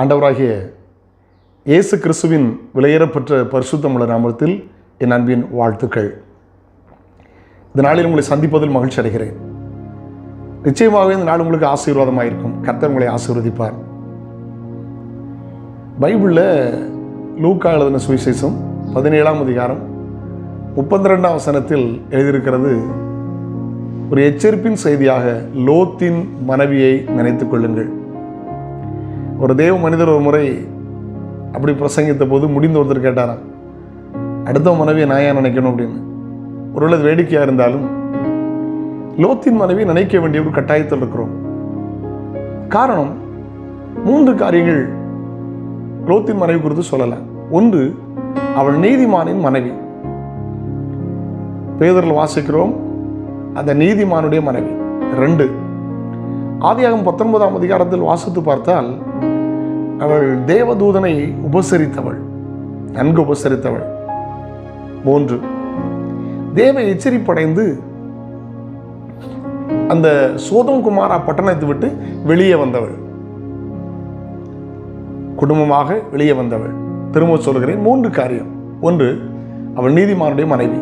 ஆண்டவராகிய இயேசு கிறிஸ்துவின் விலையேறப்பெற்ற பரிசுத்தமுள்ள நாமத்தில் என் அன்பின் வாழ்த்துக்கள். இந்த நாளில் உங்களை சந்திப்பதில் மகிழ்ச்சி அடைகிறேன். நிச்சயமாகவே இந்த நாள் உங்களுக்கு ஆசீர்வாதமாக இருக்கும் கர்த்தர் உங்களை ஆசீர்வதிப்பார். பைபிளில் லூக்கா எழுதின சுவிசேஷம் பதினேழாம் அதிகாரம் முப்பத்தி ரெண்டாம் வசனத்தில் எழுதியிருக்கிறது ஒரு எச்சரிப்பின் செய்தியாக லோத்தின் மனைவியை நினைத்துக் கொள்ளுங்கள். ஒரு தேவ மனிதர் ஒரு முறை அப்படி பிரசங்கித்த போது முடிந்த ஒருத்தர் கேட்டாராம் அடுத்த மனைவியை நான் ஏன் நினைக்கணும்? அப்படின்னு. ஒருவேளை அது வேடிக்கையாக இருந்தாலும் லோத்தின் மனைவி நினைக்க வேண்டிய ஒரு கட்டாயத்தில் இருக்கிறோம். காரணம் மூன்று காரியங்கள் லோத்தின் மனைவி குறித்து சொல்லலாம் ஒன்று அவள் நீதிமானின் மனைவி. பேதரில் வாசிக்கிறோம் அந்த நீதிமானுடைய மனைவி. ரெண்டு ஆதியாகம் பத்தொன்பதாம் அதிகாரத்தில் வாசித்து பார்த்தால் அவள் தேவதூதனை உபசரித்தவள் நன்கு உபசரித்தவள். மூன்று தேவ எச்சரிப்படைந்து அந்த சோதம் குமாரா பட்டணத்தை விட்டு வெளியே வந்தவள். குடும்பமாக வெளியே வந்தவள். திரும்ப சொல்கிறேன் மூன்று காரியம். ஒன்று அவள் நீதிமானுடைய மனைவி.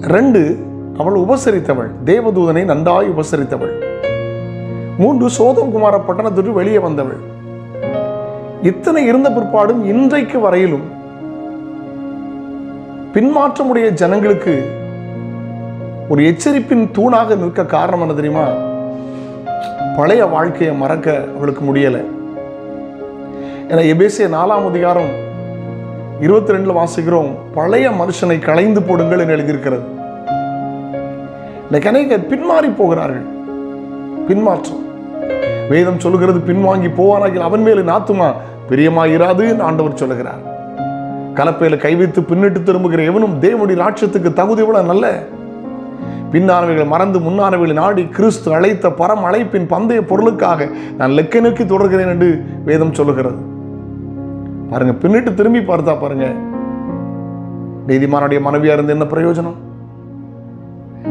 ரெண்டு அவள் உபசரித்தவள் தேவதூதனை நன்றாய் உபசரித்தவள். மூன்று சோதம் குமார பட்டணத்திற்கு வெளியே வந்தவள். இத்தனை இருந்த பிற்பாடும் இன்றைக்கு வரையிலும் பின்மாற்றமுடைய ஜனங்களுக்கு ஒரு எச்சரிப்பின் தூணாக நிற்க காரணம் என்ன தெரியுமா? பழைய வாழ்க்கையை மறக்க அவளுக்கு முடியலை. ஏன்னா எபேசிய நாலாம் அதிகாரம் இருபத்தி ரெண்டுல வாசிக்கிறோம் பழைய மனுஷனை களைந்து போடுங்கள் என்று எழுதியிருக்கிறது. இன்னைக்கு அநேகர் பின்மாறி போகிறார்கள். பின்மாற்றம். வேதம் சொல்லுகிறது பின்வாங்கி போவானாகில் அவன் மேலே நாத்துமா? பிரியமாயிராது என்று ஆண்டவர் சொல்லுகிறார். கலப்பையில கை வைத்து பின்னிட்டு திரும்புகிற எவனும் தேவனுடைய ராட்சத்துக்கு தகுதி விட நல்ல பின்னானவைகளை மறந்து முன்னானவைகளை நாடி கிறிஸ்து அழைத்த பரம் அழைப்பின் பந்தய பொருளுக்காக நான் லெக்க நோக்கி தொடர்கிறேன் என்று வேதம் சொல்லுகிறது. பாருங்க பின்னிட்டு திரும்பி பார்த்தா பாருங்க. நீதிமானுடைய மனைவியா இருந்து என்ன பிரயோஜனம்?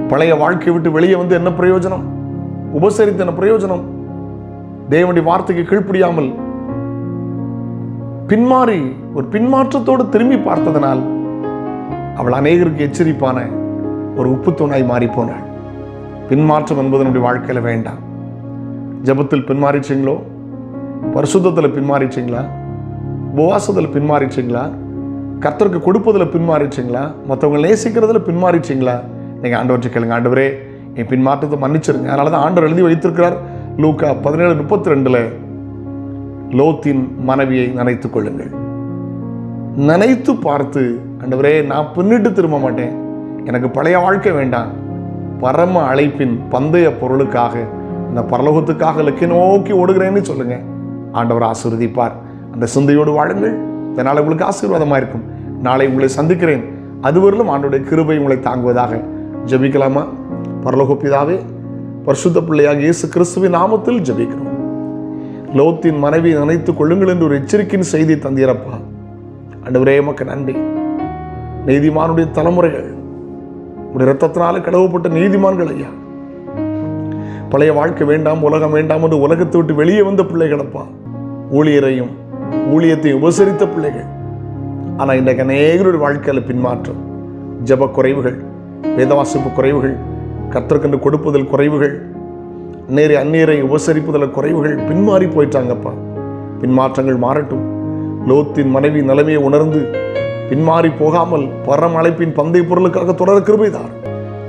பழைய வாழ்க்கை விட்டு வெளியே வந்து என்ன பிரயோஜனம்? உபசரித்து என்ன பிரயோஜனம்? தேவனுடைய வார்த்தைக்கு கீழ்ப்படியாமல் பின்மாறி ஒரு பின்மாற்றத்தோடு திரும்பி பார்த்ததனால் அவள் அநேகருக்கு எச்சரிப்பான ஒரு உப்பு தூணாய் மாறிப்போனாள். பின்மாற்றம் என்பது நம்முடைய வாழ்க்கையில வேண்டாம். ஜபத்தில் பின்மாறிச்சிங்களோ? பரிசுத்தத்தில் பின்மாறிச்சிங்களா? உபவாசத்தில் பின்மாறிச்சிங்களா? கர்த்தருக்கு கொடுப்பதில் பின்மாறிச்சிங்களா? மற்றவங்க நேசிக்கிறதுல பின்மாறிச்சிங்களா? நீங்கள் ஆண்டவற்றை கேளுங்க. ஆண்டவரே என் பின்மாற்றத்தை மன்னிச்சிருங்க. அதனால தான் ஆண்டவர் எழுதி வைத்திருக்கிறார். லூக்கா பதினேழு முப்பத்தி ரெண்டில் லோத்தின் மனைவியை நினைத்து கொள்ளுங்கள். நினைத்து பார்த்து ஆண்டவரே நான் பின்னிட்டு திரும்ப மாட்டேன். எனக்கு பழைய வாழ்க்கை வேண்டாம். பரம அழைப்பின் பந்தய பொருளுக்காக இந்த பரலோகத்துக்காக இலக்கை நோக்கி ஓடுகிறேன்னு சொல்லுங்க. ஆண்டவர் ஆசீர்வதிப்பார். அந்த சிந்தையோடு வாழுங்கள். இதனால் உங்களுக்கு ஆசீர்வாதமாக இருக்கும். நாளை உங்களை சந்திக்கிறேன். அதுவரையிலும் ஆண்டோடைய கிருபை உங்களை தாங்குவதாக. ஜபிக்கலாமா? பரலோக பிதாவே பரிசுத்த பிள்ளையாக இயேசு கிறிஸ்துவின் நாமத்தில் ஜபிக்கிறோம். லோத்தின் மனைவி நினைத்துக் கொள்ளுங்கள் என்று ஒரு எச்சரிக்கையின் செய்தி தந்தீரப்பா ஆண்டவரே எமக்கு நன்றி. நீதிமானுடைய தலைமுறைகள் உடைய ரத்தத்தினால கடவுப்பட்ட நீதிமான்கள் ஐயா. பழைய வாழ்க்கை வேண்டாம் உலகம் வேண்டாம் என்று உலகத்தை விட்டு வெளியே வந்த பிள்ளைகளப்பா. ஊழியரையும் ஊழியத்தையும் உபசரித்த பிள்ளைகள். ஆனால் இன்றைக்கு அநேகருடைய வாழ்க்கையில் பின்மாற்றம். ஜப குறைவுகள் வேதவாசிப்பு குறைவுகள் கத்திற்கென்று கொடுப்பதில் குறைவுகள் நேரே அந்நீரை உபசரிப்பதில் குறைவுகள் பின்மாறி போயிட்டாங்கப்பா. பின்மாற்றங்கள் மாறட்டும். லோத்தின் மனைவி நிலைமையை உணர்ந்து பின்மாறி போகாமல் பரம் அழைப்பின் பந்தை பொருளுக்காக தொடர கிருபைதார்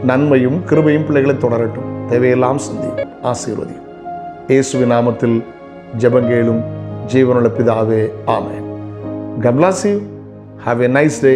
நன்மையும் கிருபையும் பிள்ளைகளை தொடரட்டும். தேவையெல்லாம் சந்தி ஆசீர்வதி. இயேசுவின் நாமத்தில் ஜபங்கேலும் ஜீவனுள்ள பிதாவே ஆமேன். கப்லாசி ஹாவ் எ நைஸ் டே